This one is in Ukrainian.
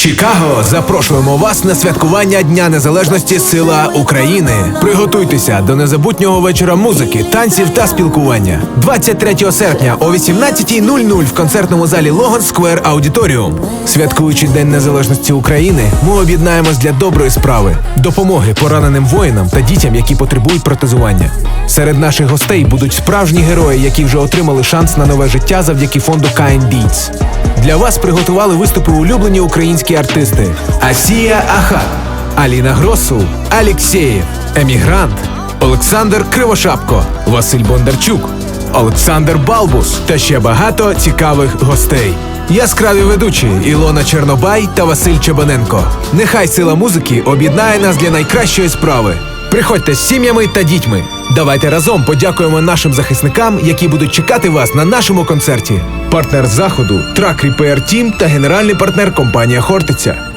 Чикаго запрошуємо вас на святкування Дня Незалежності Сила України. Приготуйтеся до незабутнього вечора музики, танців та спілкування. 23 серпня о 18.00 в концертному залі Логан Сквер Аудиторіум. Святкуючи День Незалежності України, ми об'єднаємось для доброї справи, допомоги пораненим воїнам та дітям, які потребують протезування. Серед наших гостей будуть справжні герої, які вже отримали шанс на нове життя завдяки фонду Kind Beats. Для вас приготували виступи улюблені українські артисти: Асія Ахат, Аліна Гросу, Алєксєєв, Емігрант, Олександр Кривошапко, Василь Бондарчук, Олександр Балбус та ще багато цікавих гостей. Яскраві ведучі Ілона Чернобай та Василь Чебаненко. Нехай сила музики об'єднає нас для найкращої справи. Приходьте з сім'ями та дітьми. Давайте разом подякуємо нашим захисникам, які будуть чекати вас на нашому концерті. Партнер заходу Трак Repair Team та генеральний партнер компанія Хортиця.